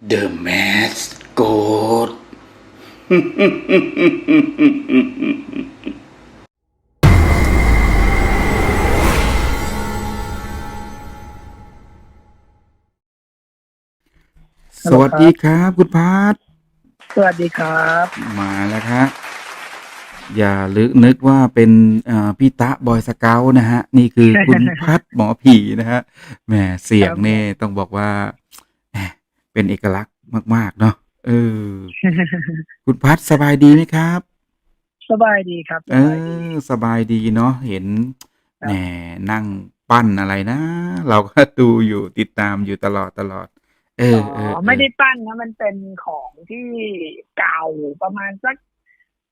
The Mask Goat สวัสดีครับ คุณพัทสวัสดีครับ มาแล้วครับ อย่าลึกนึกว่าเป็นเอ่อพี่ตะบอยสเกลนะฮะ นี่คือคุณพัทหมอผีนะฮะแหมเสียงเนี่ยต้องบอกว่าแหม เป็นเอกลักษณ์มาก ๆ เนาะเออ คุณพัทสบายดีไหมครับ สบายดีครับสเอบายดีอสบายดีเนาะเห็นครับแหมนั่งปั้นอะไรนะ เราก็ดูอยู่ติดตามอยู่ตลอดตลอดเออเออเออไม่ได้ปั้นนะ มันเป็นของที่เก่าประมาณสัก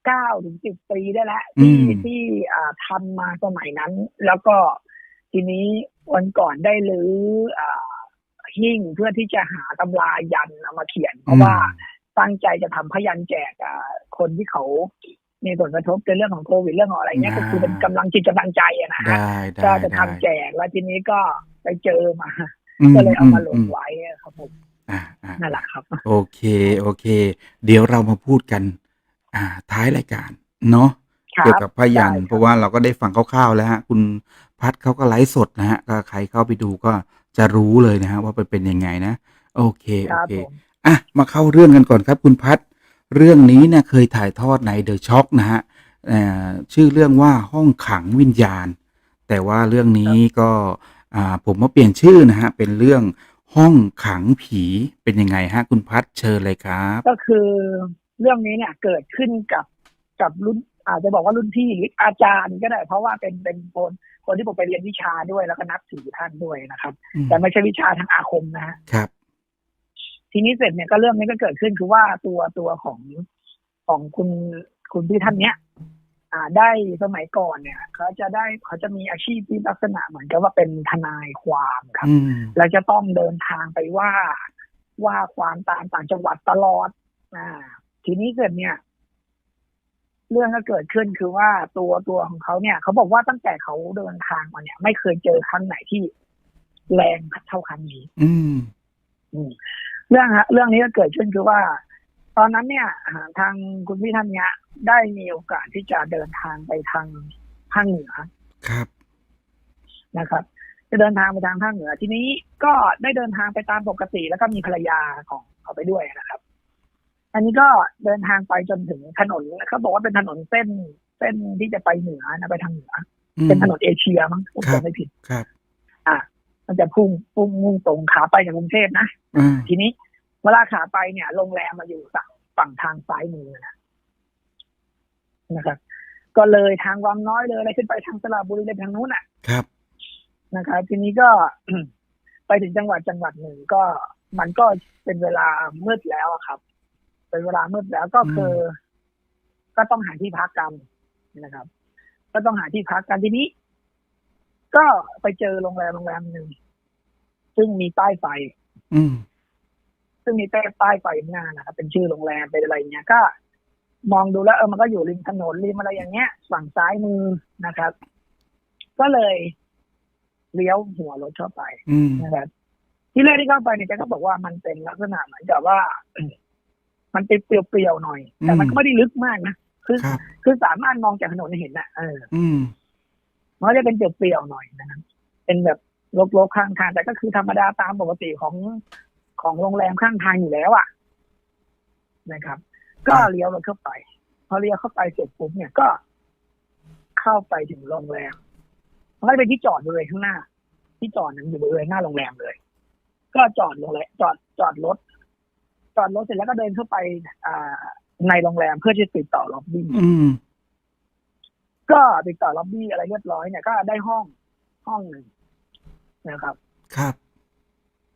เก้าถึงสิบปีได้แล้วที่ที่อ่าทำมาสมัยนั้น แล้วก็ทีนี้วันก่อนได้รื้ออ่า หิ้งเพื่อที่จะหาตำรายันเอามาเขียน เพราะว่าตั้งใจจะทำพยันแจกอ่าคนที่เขามีผลกระทบในเรื่องของโควิดเรื่องของอะไรเงี้ยก็คือเป็นกำลังจิตกำลังใจอะนะฮะได้ได้ก็จะได้ทำแจกแล้วทีนี้ก็ไปเจอมามก็เลยเอามาลงมไว้อะครับผมอ่าอ่านั่นแหละครับ โอเคโอเค เดี๋ยวเรามาพูดกัน อ่า ท้ายรายการเนาะครับเกี่ยวกับพยันได้ครับเพราะว่าเราก็ได้ฟังคร่าวๆแล้วฮะคุณพัดเขาก็ไลฟ์สดนะฮะก็ใครเข้าไปดูก็ จะรู้เลยนะฮะว่าเป็นเป็นยังไงนะ โอเคคโอรับเคผมอะ มาเข้าเรื่องกันก่อนครับคุณพัด เรื่องนี้เนี่ยเคยถ่ายทอดในเดอะช็อคนะฮะเอ่อชื่อเรื่องว่าห้องขังวิญญาณ แต่ว่าเรื่องนี้ก็อ่าผมมาเปลี่ยนชื่อนะฮะ เป็นเรื่องห้องขังผีเป็นยังไงฮะ คุณพัดเชิญเลยครับ ก็คือเรื่องนี้เนี่ยเกิดขึ้นกับกับรุ่น อาจจะบอกว่ารุ่นพี่หรืออาจารย์ก็ได้ เพราะว่าเป็นเป็นคนคนที่ผมไปเรียนวิชาด้วยแล้วก็นับถือท่านด้วยนะครับอืมแต่ไม่ใช่วิชาทางอาคมนะฮะครับ ทีนี้เสร็จเนี่ยก็เรื่องนี้ก็เกิดขึ้นคือว่าตัวตัวของของคุณคุณพี่ท่านเนี้ยอ่าได้สมัยก่อนเนี่ยเขาจะได้เขาจะมีอาชีพที่ลักษณะเหมือนกับว่าเป็นทนายความครับอืมแล้วจะต้องเดินทางไปว่าว่าความตามต่างจังหวัดตลอดอ่าทีนี้เกิดเนี่ย เรื่องก็เกิดขึ้นคือว่าตัวตัวของเขาเนี่ย เขาบอกว่าตั้งแต่เขาเดินทางมาเนี่ย ไม่เคยเจอครั้งไหนที่แรงเท่าครั้งนี้ อืมอืมเรื่องฮะเรื่องนี้ก็เกิดขึ้นคือว่า ตอนนั้นเนี่ยอ่าทางคุณพี่ท่านเนี้ย ได้มีโอกาสที่จะเดินทางไปทางภาคเหนือครับนะครับจะเดินทางไปทางภาคเหนือทีนี้ก็ได้เดินทางไปตามปกติ แล้วก็มีภรรยาของเขาไปด้วยนะครับ อันนี้ก็เดินทางไปจนถึงถนนเขาบอกว่าเป็นถนนเส้นเส้นที่จะไปเหนือนะไปทางเหนืออืมเป็นถนนเอเชียมั้งผมครับจำไม่ผิดครับ อะมันจะพุ่งพุ่งมุ่งตรงขาไปจากกรุงเทพนะอ่าทีนี้เวลาขาไปเนี่ยโรงแรมมาอยู่ฝั่งฝั่งทางซ้ายมือนะนะครับก็เลยทางวังน้อยเลยอะไรขึ้นไปทางสระบุรีเลยไปทางนู้นอะ ครับ นะครับ ทีนี้ก็ไปถึงจังหวัดจังหวัดหนึ่งก็มันก็เป็นเวลามืดแล้วอะครับ เป็นเวลามืดแล้วก็คืออก็ต้องหาที่พักกันนะครับ ก็ต้องหาที่พักกันทีนี้ ก็ไปเจอโรงแรมโรงแรมหนึ่งซึ่งมีป้ายไฟ อืมซึ่งมีป้ายป้ายไฟข้างหน้านะครับเป็นชื่อโรงแรมเป็นอะไรเงี้ย ก็ มองดูแล้วเออมันก็อยู่ริมถนนริมอะไรอย่างเงี้ย ฝั่งซ้ายมือนะครับ ก็เลยเลี้ยวหัวรถเข้าไปอืมนะครับที่แรกที่เข้าไปเนี่ยแกก็บอกว่ามันเป็นลักษณะเหมือนกับว่า มันเป็นเปรียวๆหน่อย แต่มันก็ไม่ได้ลึกมากนะคือครับคือสามารถมองจากถนนเห็นนะเอออืมมันก็จะเป็นเปรียวๆหน่อยนะครับเป็นแบบลกๆข้างทางแต่ก็คือธรรมดาตามปกติของของโรงแรมข้างทางอยู่แล้วอะนะครับ ก็เลี้ยวรถเข้าไป พอเลี้ยวเข้าไปเสร็จปุ๊บเนี่ยก็ เข้าไปถึงโรงแรมมันก็จะเป็นที่จอดบริเวณข้างหน้า ที่จอดนั้นอยู่บริเวณหน้าโรงแรมเลย ก็จอดโรงแรมจอดจอดรถ จอดรถเสร็จแล้วก็เดินเข้าไป อ่า ในโรงแรมเพื่อที่จะติดต่อล็อบบี้อืมก็ติดต่อล็อบบี้อะไรเรียบร้อยเนี่ยก็ได้ห้องห้องหนึ่งนะครับ ครับ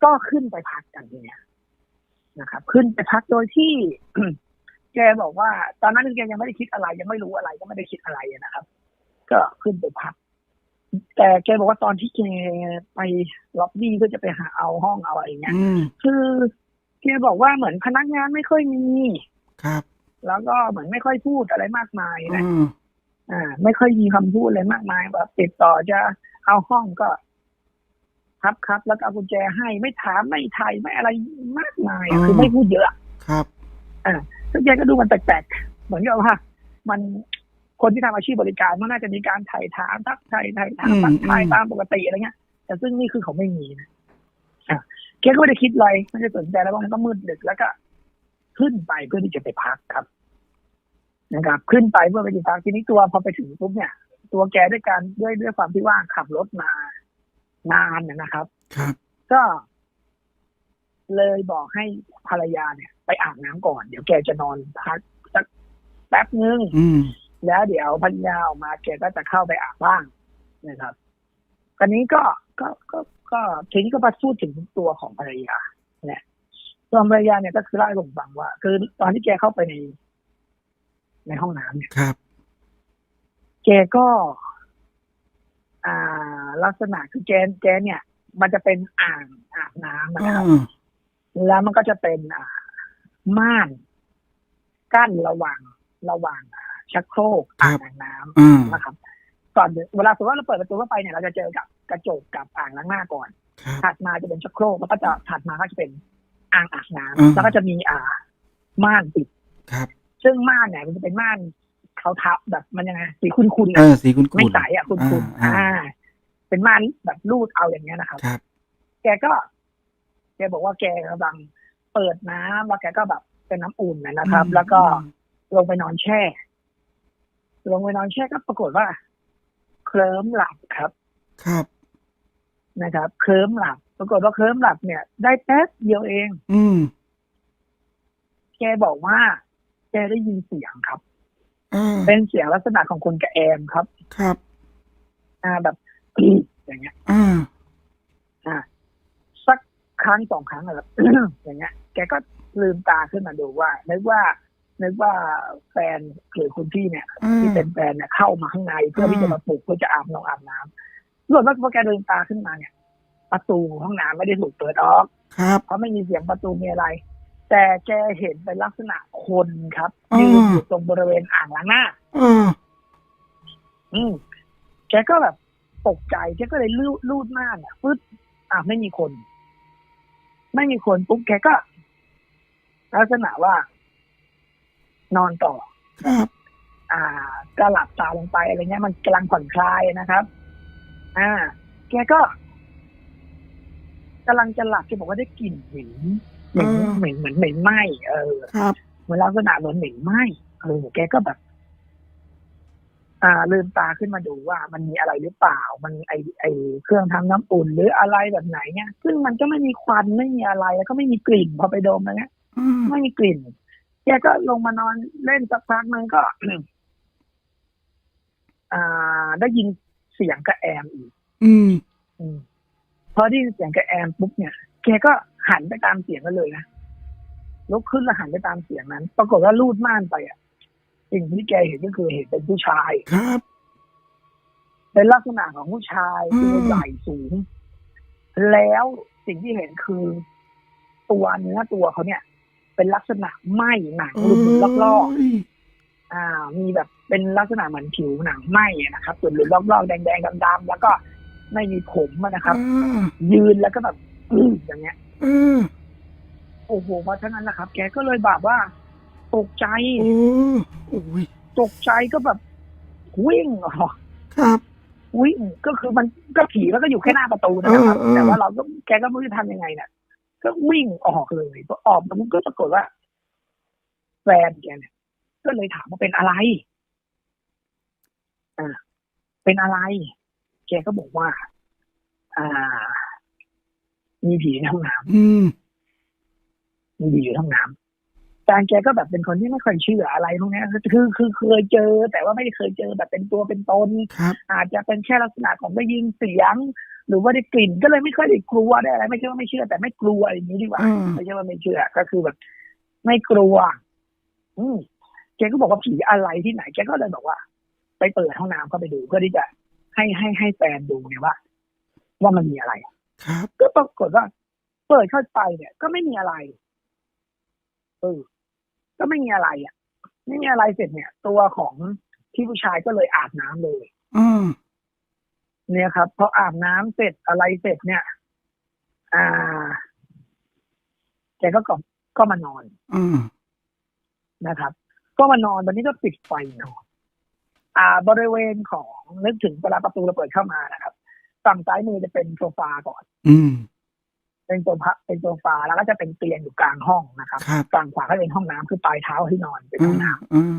ก็ขึ้นไปพักกันทีเนี่ยนะครับ ขึ้นไปพักโดยที่แกบอกว่า ตอนนั้นแกยังไม่ได้คิดอะไร ยังไม่รู้อะไรก็ไม่ได้คิดอะไรนะครับ ก็ขึ้นไปพัก แต่แกบอกว่าตอนที่แกไปล็อบบี้เพื่อจะไปหาเอาห้องเอาอะไรอย่างเงี้ยอืมคือ แกบอกว่าเหมือนพนักงานไม่ค่อยมี ครับ แล้วก็เหมือนไม่ค่อยพูดอะไรมากมายนะอืมอ่า ไม่ค่อยมีคำพูดอะไรมากมายแบบติดต่อจะเอาห้องก็ ครับครับแล้วก็เอากุญแจให้ไม่ถามไม่ไทยไม่อะไรมากมายอะคือไม่พูดเยอะ ครับซึ่งแกก็ดูมันแปลกๆเหมือนกับว่า มันคนที่ทำอาชีพบริการมันน่าจะมีการถ่ายถามทักทายถ่ายถามอืมทักทายอืมตามปกติอะไรเงี้ยแต่ซึ่งนี่คือเขาไม่มีนะอะ แกก็ไม่ได้คิดอะไรไม่ได้สนใจแล้วว่ามันก็มืดดึกแล้วก็ ขึ้นไปเพื่อที่จะไปพักครับ นะครับ ขึ้นไปเพื่อไปที่พักทีนี้ตัวพอไปถึงปุ๊บเนี่ย ตัวแกด้วยการด้วยด้วยความที่ว่าขับรถมานานนะนะครับ ครับ ก็เลยบอกให้ภรรยาเนี่ย ไปอาบน้ำก่อน เดี๋ยวแกจะนอนพักสักแป๊บนึงอืมแล้วเดี๋ยวภรรยาออกมาแกก็จะเข้าไปอาบบ้างนะครับตอนนี้ก็ก็ก็ ก็ทีนี้ก็มาพูดถึงตัวของภรรยาเนี่ยตัวภรรยาเนี่ยก็คือเล่าให้ผมฟังว่า คือตอนที่แกเข้าไปใน ในห้องน้ำเนี่ยครับ แกก็ อ่า ลักษณะคือแกแกเนี่ย มันจะเป็นอ่างอาบน้ำนะอ่ครับาแล้วมันก็จะเป็นอ่าม่านกั้นระหว่างระหว่างอ่าชักโครกอ่างน้ำอ่านะครับก่อนเวลาสมมติว่าเราเปิดประตูเข้าไปเนี่ยเราจะเจอกับ กระจกกับอ่างล้างหน้าก่อนครับถัดมาจะเป็นชักโครกแล้วก็จะถัดมาก็จะเป็นอ่างอาบน้ำอืมแล้วก็จะมีอ่าม่านปิดครับ ซึ่งม่านเนี่ยมันจะเป็นม่านเขาทับแบบมันยังไงสีคุณคุณเออสีคุณคุไม่ณใสอะคุณคุณอ่าอ่า เป็นม่านแบบรูดเอาอย่างเงี้ยนะครับครับแกก็แกบอกว่าแกกำลังเปิดน้ำแล้วแกก็แบบเป็นน้ำอุ่นนะนะครับ แล้วก็ลงไปนอนแช่ ลงไปนอนแช่ก็ปรากฏว่า เคลิ้มหลับครับ ครับ นะครับเคลิ้มหลับปรากฏว่าเคลิ้มหลับเนี่ย ได้แป๊บเดียวเอง อืมแกบอกว่า แกได้ยินเสียงครับอ่าเป็นเสียงลักษณะของคนกระแอมครับ ครับ อ่าแบบกรีดอย่างเงี้ยอ่าอ่าสักครั้งสองครั้งอะครับอย่างเงี้ย แกก็ลืมตาขึ้นมาดูว่านึกว่านึกว่าแฟนหรือคุณพี่เนี่ยอ่าที่เป็นแฟนเนี่ยเข้ามาข้างในเพื่อที่จะมาปลุกเพื่อจะอาบน้องอาบน้ำ ส่วนว่าพอแกลืมตาขึ้นมาเนี่ย ประตูห้องน้ำไม่ได้ถูกเปิดออก ครับ เพราะไม่มีเสียงประตูมีอะไร แต่แกเห็นเป็นลักษณะคนครับอ่ายื ยืนอยู่ตรงบริเวณอ่างล้างหน้าอ่าอืมแกก็แบบตกใจแกก็เลยลูดลูดม่านอะปึ๊บอะไม่มีคน ไม่มีคนปุ๊บแกก็ลักษณะว่า นอนต่อ ครับ อ่าก็หลับตาลงไปอะไรเงี้ยมันกำลังผ่อนคลายนะครับ อ่า แกก็กำลังจะหลับแกบอกว่าได้กลิ่นเหม็นเหม็นอ่าเหม็นเหมือนเหม็นไหม้เออครับเหมือนลักษณะเหมือนเหม็นไหม้เออแกก็แบบ อ่าลืมตาขึ้นมาดูว่ามันมีอะไรหรือเปล่า มันไอไอเครื่องทำน้ำอุ่นหรืออะไรแบบไหนเนี่ยซึ่งมันก็ไม่มีควันไม่มีอะไร แล้วก็ไม่มีกลิ่นพอไปดมอะไรเงี้ยอ่าไม่มีกลิ่นแกก็ลงมานอนเล่นสักพักนึงก็อ่า ได้ยิน เสียงกระแอมอีก อืม อืมพอได้ยินเสียงกระแอมปุ๊บเนี่ยแกก็หันไปตามเสียงกันเลยนะลุกขึ้นแล้วหันไปตามเสียงนั้น ปรากฏว่าลูดม่านไปอะสิ่งที่แกเห็นก็คือเห็นเป็นผู้ชายครับ เป็นลักษณะของผู้ชายอืมตัวใหญ่สูง แล้วสิ่งที่เห็นคือ ตัวเนื้อตัวเขาเนี่ย เป็นลักษณะไหม้หนังหลุดๆลอกๆโยอ่า มีแบบ เป็นลักษณะเหมือนผิวหนังไหม้อะนะครับส่วนหรือลอกๆแดงๆดำๆแล้วก็ไม่มีผมอะนะครับอ่ายืนแล้วก็แบบอื้ออย่างเงี้ยเออโอ้โหเพราะฉะนั้นนะครับ แกก็เลยแบบว่า ตกใจโอ้โอ้ยตกใจก็แบบวิ่งออกครับวิ่งก็คือมันก็ผีแล้วก็อยู่แค่หน้าประตูนะครับเออเออแต่ว่าเราก็แกก็ไม่รู้จะทำยังไงเนี่ยก็วิ่งออกเลยพอออกมันก็ปรากฏว่าแฟนแกเนี่ยก็เลยถามว่าเป็นอะไร อ่าเป็นอะไร แกก็บอกว่า อ่า มีผีในห้องน้ำอืมมีผีอยู่ในห้องน้ำแฟนแกก็แบบเป็นคนที่ไม่ค่อยเชื่ออะไรพวกเนี้ยคือคือเคยเจอ แต่ว่าไม่ได้เคยเจอแบบเป็นตัวเป็นตนครับอาจจะเป็นแค่ลักษณะของได้ยินเสียง หรือว่าได้กลิ่นก็เลยไม่ค่อยได้กลัวได้อะไร ไม่ใช่ว่าไม่เชื่อ แต่ไม่กลัวอย่างนี้ดีกว่าอ่าไม่ใช่ว่าไม่เชื่อ ก็คือแบบ ไม่กลัว อืมแกก็บอกว่าผีอะไรที่ไหนแกก็เลยบอกว่า ไปเปิดห้องน้ำเข้าไปดู เพื่อที่จะให้ให้ให้แฟนดูเนี่ยว่า ว่ามันมีอะไร ครับ ก็ปรากฏว่า เปิดเข้าไปเนี่ย ก็ไม่มีอะไรเออก็ไม่มีอะไรอะ ไม่มีอะไรเสร็จเนี่ย ตัวของที่ผู้ชายก็เลยอาบน้ำเลยอ่าเนี่ยครับพออาบน้ำเสร็จอะไรเสร็จเนี่ย อ่าแกก็ก็ก็มานอน อืมนะครับ ก็มานอนวันนี้ก็ปิดไฟนอน อ่าบริเวณของนึกถึงเวลาประตูเราเปิดเข้ามานะครับ ฝั่งซ้ายมือจะเป็นโซฟาก่อน อืม เป็นโซฟาเป็นโซฟาแล้วก็จะเป็นเตียงอยู่กลางห้องนะครับครับ ฝั่งขวาก็เป็นห้องน้ำคือปลายเท้าที่นอนเป็นอืห้องมน้ำอืม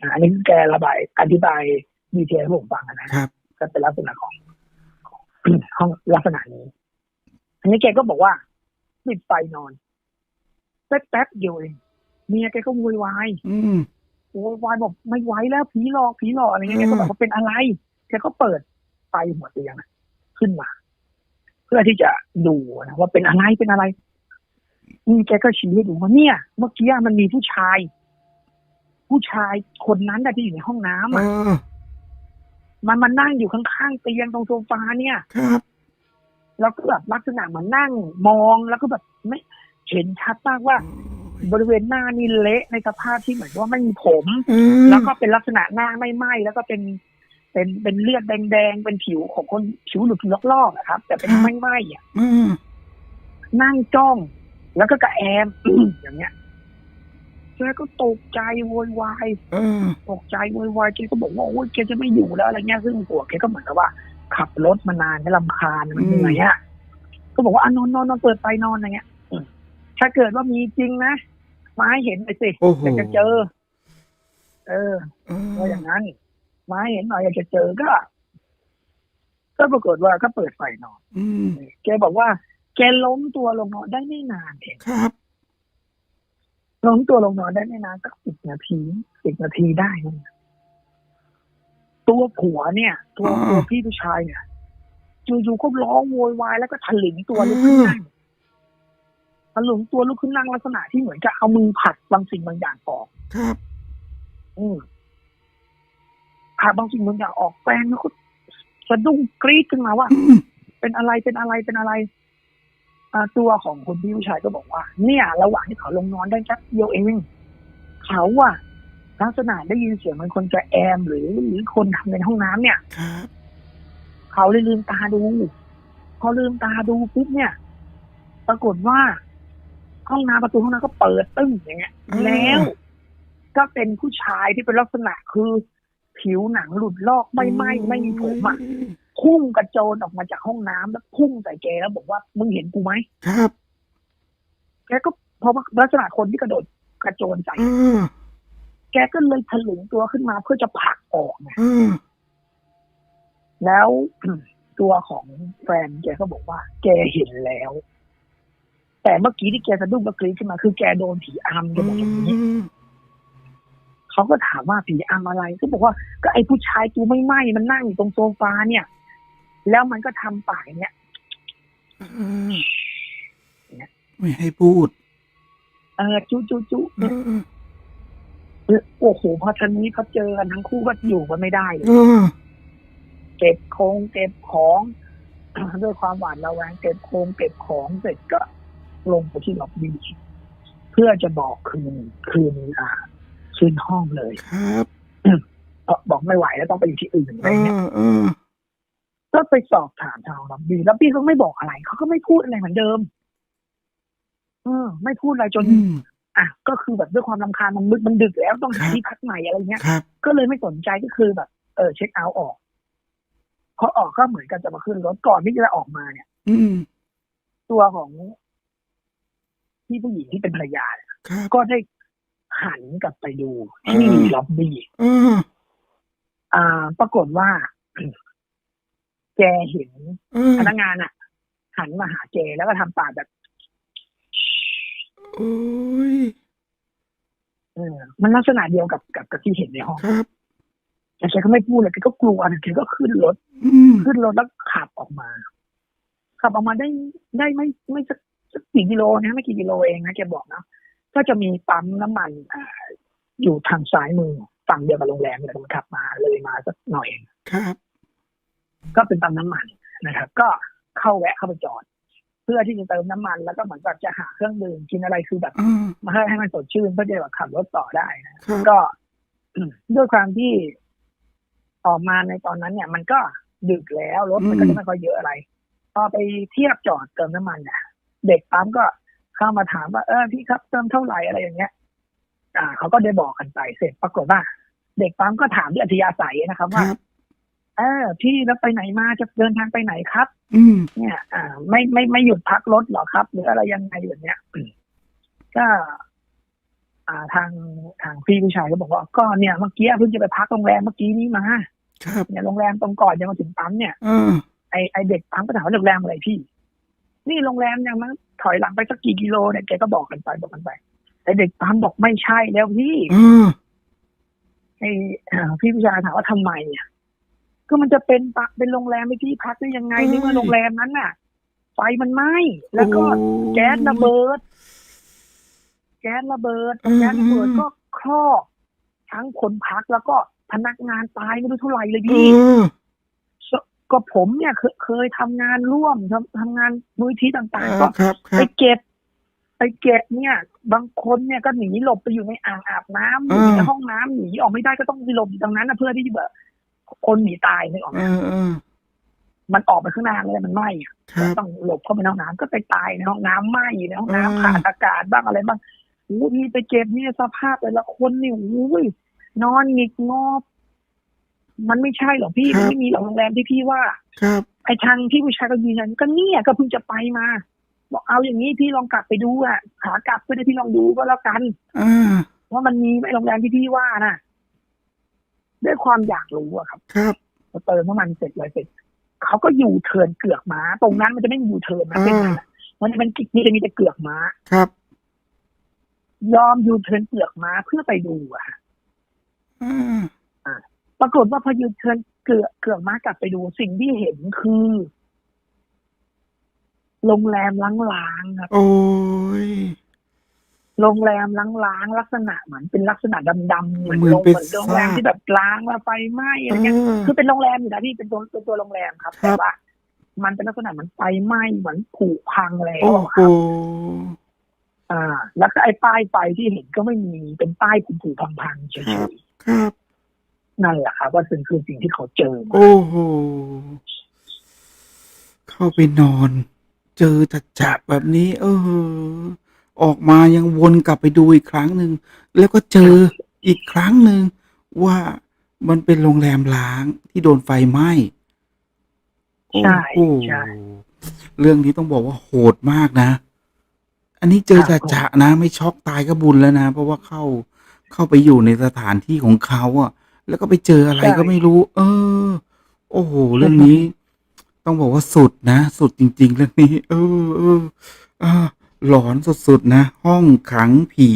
อ่าอันนี้คือแกระบายอธิบายดีเทลให้ผมฟังนะ ครับ ก็เป็นลักษณะของของ ห้องลักษณะนี้ อันนี้แกก็บอกว่าปิดไฟนอนแป๊บแป๊บๆเดียวเองเมียแกก็โวยวายอืม โวยวายบอกไม่ไหวแล้วผีหลอกผีหลอกอะไรเงี้ยอืแกมก็บอกว่าเป็นอะไรแกก็เปิดไฟหัวเตียงอะขึ้นมา เพื่อที่จะดูนะว่าเป็นอะไรเป็นอะไรนี่แกก็ชี้ให้ดูว่าเนี่ย เมื่อกี้มันมีผู้ชาย ผู้ชายคนนั้นน่ะที่อยู่ในห้องน้ำเออะอมันมานั่งอยู่ข้างๆเตียงตรงโซฟาเนี่ยครับแล้วก็แบบลักษณะเหมือนนั่งมองแล้วก็แบบไม่เห็นชัดมากว่า บริเวณหน้านี่เละในสภาพที่เหมือนว่าไม่มีผมเออแล้วก็เป็นลักษณะหน้าไม่ไหม้แล้วก็เป็นเป็นเป็นเลือดแดงๆ เป็นผิวของคนผิวหลุดลอกๆอะครับ แต่เป็นไม่ไหม้อะอืมนั่งจ้อง แล้วก็กระแอมอย่างเงี้ยแกก็ตกใจโวยวายเออตกใจโวยวายแกก็บอกว่าโอ้ยแกจะไม่อยู่แล้วอะไรเงี้ยซึ่งหัวแกก็เหมือนกับว่า ขับรถมานานก็ลำคาญมันเหนื่อยอะก็บอกว่าอะนอนนอนนอนเปิดไฟนอนอะไรเงี้ยอืมถ้าเกิดว่ามีจริงนะ มาให้เห็นหน่อยสิโอ้โห อยากจะเจอ เออเออว่าอย่างนั้น มาให้เห็นหน่อยอยากจะเจอก็ ก็ปรากฏว่าก็เปิดไฟนอนอืมแกบอกว่า แกล้มตัวลงนอนได้ไม่นานเองครับ ล้มตัวลงนอนได้ไม่นานสักสิบนาทีสิบนาทีได้นะตัวผัวเนี่ย ตัวอ่า ตัวพี่ผู้ชายเนี่ยอยู่ๆก็ร้องโวยวายแล้วก็ถลึงตัวลุกขึ้นนั่ง ถลึงตัวลุกขึ้นนั่งลักษณะที่เหมือนจะเอามือผลัดบางสิ่งบางอย่างออก ครับ อืมผลัดบางสิ่งบางอย่างออกแฟนแล้วก็สะดุ้งกรี๊ดขึ้นมาว่าอืมเป็นอะไรเป็นอะไรเป็นอะไรอ่าตัวของคนพี่ผู้ชายก็บอกว่า เนี่ย ระหว่างที่เขาลงนอนได้แค่เดียวเองเขาอะลักษณะได้ยินเสียงเหมันคนจะแอม หรือหรือคนทำในห้องน้ำเนี่ยครับเขาเลยลืมตาดูพอลืมตาดูปุ๊บเนี่ย ปรากฏว่า ห้องน้ำประตูห้องน้ำก็เปิดตึ้งอย่างเงี้ย แล้ว ก็เป็นผู้ชายที่เป็นลักษณะคือ ผิวหนังหลุดลอกไม่ไหม้ไม่มีผมอะพุ่งกระโจนออกมาจากห้องน้ำแล้วพุ่งใส่แกแล้วบอกว่ามึงเห็นกูไหมครับแกก็เพราะว่าลักษณะคนที่กระโดดกระโจนใส่เออแกก็เลยถลึงตัวขึ้นมาเพื่อจะผลักออกไงเออแล้วตัวของแฟนแกก็บอกว่า แกเห็นแล้ว แต่เมื่อกี้ที่แกสะดุ้งกระกรีดขึ้นมา คือแกโดนผีอำแกบอกอย่างนี้เขาก็ถามว่าผีอำอะไรก็บอกว่าก็ไอ้ผู้ชายตัวไม่ไหม้มันนั่งอยู่ตรงโซฟาเนี่ย แล้วมันก็ทำปากเนี่ยเออไม่ให้พูด เออจุจุจุเออเออโอ้โหพอทันนี้พอเจอกันทั้งคู่ก็อยู่กันไม่ได้เลยเออเก็บโครงเก็บของด้วยความหวาดระแวงเก็บโครงเก็บของเสร็จก็ ลงไปที่ล็อบบี้เพื่อจะบอกคืนคืนอ่าคืนห้องเลยครับเอ่อบอกไม่ไหวแล้วต้องไปอยู่ที่อื่นอะเอไรเงี้ยอเออก็ไปสอบถามทางล็อบบี้ล็อบบี้เขาไม่บอกอะไรเขาก็ไม่พูดอะไรเหมือนเดิม เออ ไม่พูดอะไรจนอืมอะก็คือแบบด้วยความรำคาญมันมึดมันดึกแล้วต้องหาครับที่พักใหม่อะไรเงี้ยครับก็เลยไม่สนใจก็คือแบบ เออ เช็คเอาท์ออกพอออกก็เหมือนกันจะมาขึ้นรถก่อนที่จะออกมาเนี่ยอืมตัวของ พี่ผู้หญิงที่เป็นภรรยาเนี่ยครับก็ได้หันกลับไปดูที่อืมล็อบบี้เอออ่า ปรากฏว่า แกเห็นเออพนักงานอะ หันมาหาแกแล้วก็ทำปากแบบโอ้ยเออมันลักษณะเดียวกับกับกับที่เห็นในห้องครับแต่แกก็ไม่พูดเลยแกก็กลัวนะแกก็ขึ้นรถอืมขึ้นรถแล้วขับออกมา ขับออกมาได้ได้ไม่ไม่สัก สักกี่กิโลนะไม่กี่กิโลเองนะแกบอกนะก็จะมีปั๊มน้ำมันอ่าอยู่ทางซ้ายมือฝั่งเดียวกับโรงแรมเลยมันขับมาเลยมาสักหน่อยเองครับ ก็เป็นปั๊มน้ำมันนะครับ ก็เข้าแวะเข้าไปจอด เพื่อที่จะเติมน้ำมันแล้วก็เหมือนกับจะหาเครื่องดื่มกินอะไรคือแบบอ่ามาให้ให้มันสดชื่นเพื่อจะแบบขับรถต่อได้นะครับก็ด้วยความที่ออกมาในตอนนั้นเนี่ย มันก็ดึกแล้วรถมันก็จะไม่ค่อยเยอะอะไรพอไปเทียบจอดเติมน้ำมันเนี่ย เด็กปั๊มก็เข้ามาถามว่าเออพี่ครับเติมเท่าไหร่อะไรอย่างเงี้ย อ่าเขาก็ได้บอกกันไปเสร็จปรากฏว่า เด็กปั๊มก็ถามด้วยอัธยาศัยนะครับคว่ารับเออพี่แล้วไปไหนมาจะเดินทางไปไหนครับ อืมเนี่ย อ่า ไม่ไม่ไม่หยุดพักรถเหรอครับ หรืออะไรยังไงแบบเนี้ยก็อ่าทางทางพี่ผู้ชายก็บอกว่าก็เนี่ยเมื่อกี้เพิ่งจะไปพักโรงแรมเมื่อกี้นี้มาครับเนี่ยโรงแรมตรงก่อนจะมาถึงปั๊มเนี่ยเออไอไอเด็กปั๊มก็ถามว่าโรงแรมอะไรพี่ นี่โรงแรมยังมั้งถอยหลังไปสักกี่กิโลเนี่ยแกก็บอกกันไปบอกกันไปไอเด็กปั๊มบอกไม่ใช่แล้วพี่เออไอเอ่อพี่ผู้ชายถามว่าทำไมอะก็มันจะเป็นปะเป็นโรงแรมไม่ที่พักได้ยังไงเอ้ยในเมื่อโรงแรมนั้นน่ะ ไฟมันไหม้แล้วก็โอ้แก๊สระเบิด แก๊สระเบิดอืมแก๊สระเบิดก็ครอบทั้งคนพักแล้วก็พนักงานตายไม่รู้เท่าไหร่เลยเอพี่อ ก็ผมเนี่ยเคยเคยทำงานร่วมทำทำงานมูลที่ต่างๆก็ครับคไปรับเก็บไปเก็บเนี่ย บางคนเนี่ยก็หนีหลบไปอยู่ในอ่างอาบน้ำอยู่อ่าในห้องน้ำหนีออกไม่ได้ก็ต้องไปหลบอยู่ตรงนั้นนะเพื่อที่จะแบบคนหนีตายนึกออกไหเอมอเออมันออกไปข้างหน้าเลยมันไหม้อะครับต้องหลบเข้าไปในห้องน้ำก็ไปตายในห้องน้ำไหม้อยู่ในห้องอ่าน้ำขาดอากาศบ้างอะไรบ้างโอ้พี่ไปเก็บนี่สภาพแต่ละคนนี่โอ้ยนอนหงิกงอบ มันไม่ใช่หรอกพี่มันไม่มีหรอกโรงแรมที่พี่ว่า ครับ ไอ้ทางที่ผู้ชายก็ยืนยันก็เนี่ยก็เพิ่งจะไปมาบอกเอาอย่างนี้พี่ลองกลับไปดูอะขากลับเพื่อให้พี่ลองดูก็แล้วกันอ่าว่ามันมีไหมโรงแรมที่พี่ว่าน่ะด้วยความอยากรู้อะครับ ครับพอเติมน้ำมันเสร็จเลยเสร็จเขาก็อยู่เทิร์นเกือกม้า ตรงนั้นมันจะไม่มีอยู่เทิร์นนะเป็นนั้นอะมันจะเป็นมีจะมีแต่เกือกม้าครับ ยอมอยู่เทิร์นเกือกม้าเพื่อไปดูอะอ่า ปรากฏว่าพอยูเทิร์นเกือกเกือกม้ากลับไปดูสิ่งที่เห็นคือ โรงแรมล้างๆครับ โอ้ยโรงแรมล้างๆลักษณะเหมือนเป็นลักษณะดำๆเหมือนเหมือนโรงเป็นเหมือนโรงแรมซากที่แบบล้างแล้วไฟไหม้อะไรเอเงี้ยอคือเป็นโรงแรมอยู่นะพี่เป็นตัวเป็นตัวโรงแรมครับครัแต่บว่ามันเป็นลักษณะเหมือนไฟไหม้เหมือนผุพังแล้วโอ้อะโหครับอ่า แล้วก็ไอ้ป้ายไฟที่เห็นก็ไม่มีเป็นป้ายผุๆพังๆเฉครับยครับๆ นั่นแหละครับ ว่าสิ่งคือสิ่งที่เขาเจอมาโอ้โหเข้าไปนอน เจอจัดจับแบบนี้ เออ ออกมายังวนกลับไปดูอีกครั้งหนึ่งแล้วก็เจออีกครั้งหนึ่งว่ามันเป็นโรงแรมล้างที่โดนไฟไหม้โอ้ใช่โหใช่เรื่องนี้ต้องบอกว่าโหดมากนะ อันนี้เจอครัจะบจะนะ ไม่ช็อกตายก็บุญแล้วนะ เพราะว่าเข้าเข้าไปอยู่ในสถานที่ของเขาอะ แล้วก็ไปเจออะไรก็ไม่รู้ เออ โอ้โห เรื่องนี้ ต้องบอกว่าสุดนะ สุดจริง ๆ เรื่องนี้ เออเอออ่าหลอนสุดๆนะ ห้องขังผี